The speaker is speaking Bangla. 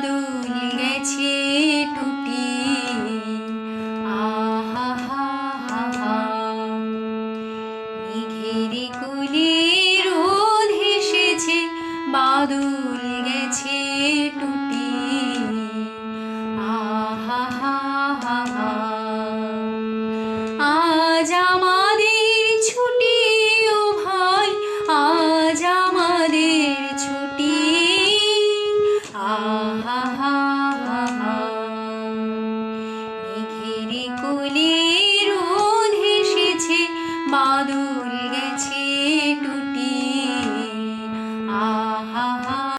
বাদুল গেছে টুটি মেঘের কুলে রোধ বাদুল গেছে টুটি আহা আজ আমার মেঘের কুলে রোধ এসেছে বাদুর